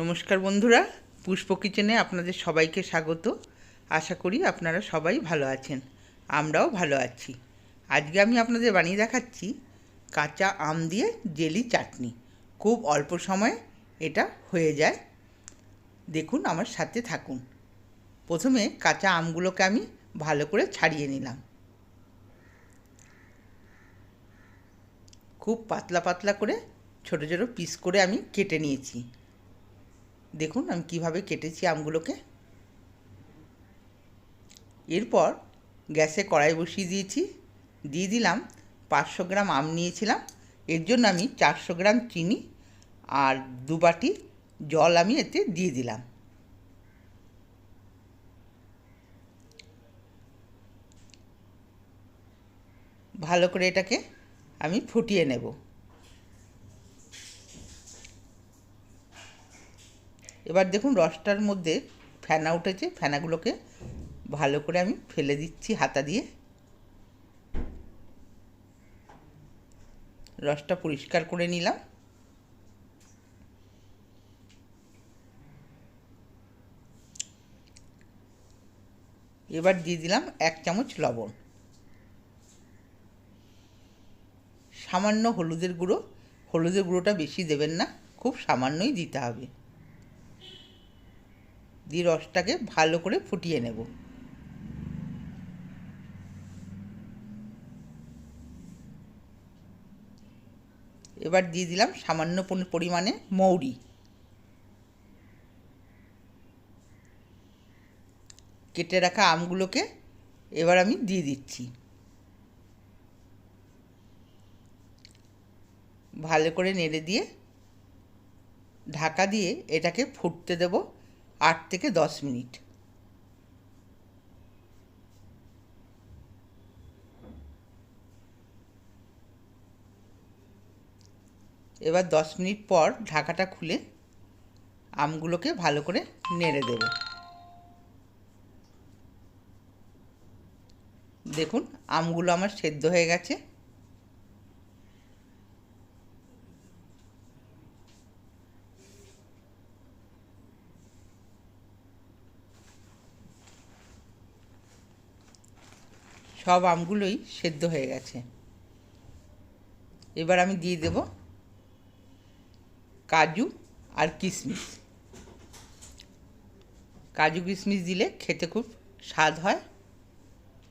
নমস্কার বন্ধুরা, পুষ্প কিচেনে আপনাদের সবাইকে স্বাগত। আশা করি আপনারা সবাই ভালো আছেন, আমরাও ভালো আছি। আজকে আমি আপনাদের বানিয়ে দেখাচ্ছি কাঁচা আম দিয়ে জেলি চাটনি। খুব অল্প সময়ে এটা হয়ে যায়। দেখুন, আমার সাথে থাকুন। প্রথমে কাঁচা আমগুলোকে আমি ভালো করে ছাড়িয়ে নিলাম। খুব পাতলা পাতলা করে ছোট ছোট পিস করে আমি কেটে নিয়েছি। দেখুন আমি কীভাবে কেটেছি আমগুলোকে। এরপর গ্যাসে কড়াই বসিয়ে দিয়েছি। দিয়ে দিলাম পাঁচশো গ্রাম আম নিয়েছিলাম। এর জন্য আমি চারশো গ্রাম চিনি আর দু বাটি জল আমি এতে দিয়ে দিলাম। ভালো করে এটাকে আমি ফুটিয়ে নেব। এবার দেখুন রসটার মধ্যে ফেনা উঠেছে, ফেনাগুলোকে ভালো করে আমি ফেলে দিচ্ছি হাতা দিয়ে। রসটা পরিষ্কার করে নিলাম। এবার দিয়ে দিলাম এক চামচ লবণ। সামান্য হলুদের গুঁড়ো। হলুদের গুঁড়োটা বেশি দেবেন না, খুব সামান্যই দিতে হবে। দিয়ে রসটাকে ভালো করে ফুটিয়ে নেব। এবার দিয়ে দিলাম সামান্য পরিমাণে মৌরি। কেটে রাখা আমগুলোকে এবার আমি দিয়ে দিচ্ছি। ভালো করে নেড়ে দিয়ে ঢাকা দিয়ে এটাকে ফুটতে দেব। আট থেকে দশ মিনিট। এবার দশ মিনিট পর ঢাকাটা খুলে আমগুলোকে ভালো করে নেড়ে দেব। দেখুন, আমগুলো আমার সেদ্ধ হয়ে গেছে। সব আমগুলোই সেদ্ধ হয়ে গেছে। এবার আমি দিয়ে দেব কাজু আর কিশমিশ কাজু কিশমিশ দিলে খেতে খুব স্বাদ হয়,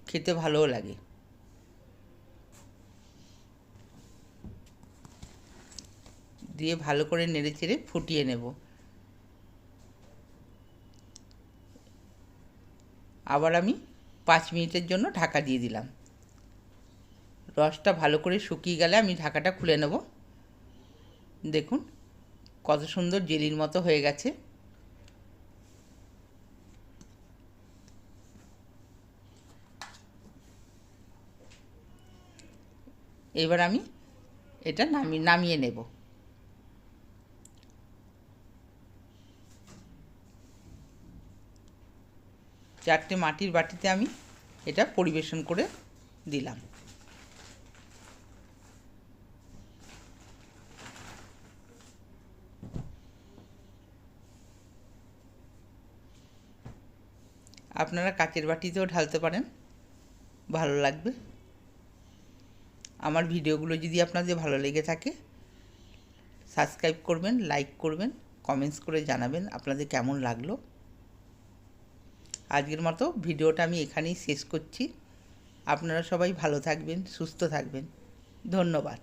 খেতে ভালোও লাগে। দিয়ে ভালো করে নেড়ে চেড়ে ফুটিয়ে নেব। আবার আমি পাঁচ মিনিটের জন্য ঢাকা দিয়ে দিলাম। রসটা ভালো করে শুকিয়ে গেলে আমি ঢাকাটা খুলে নেব। দেখুন, কত সুন্দর জেলির মতো হয়ে গেছে। এবার আমি এটা নামিয়ে নামিয়ে নেব। চারটে মাটির বাটিতে আমি এটা পরিবেশন করে দিলাম। আপনারা কাচের বাটিতেও ঢালতে পারেন, ভালো লাগবে। আমার ভিডিওগুলো যদি আপনাদের ভালো লেগে থাকে, সাবস্ক্রাইব করবেন, লাইক করবেন, কমেন্টস করে জানাবেন আপনাদের কেমন লাগল। আজকের মতো ভিডিওটা আমি এখানেই শেষ করছি। আপনারা সবাই ভালো থাকবেন সুস্থ থাকবেন। ধন্যবাদ।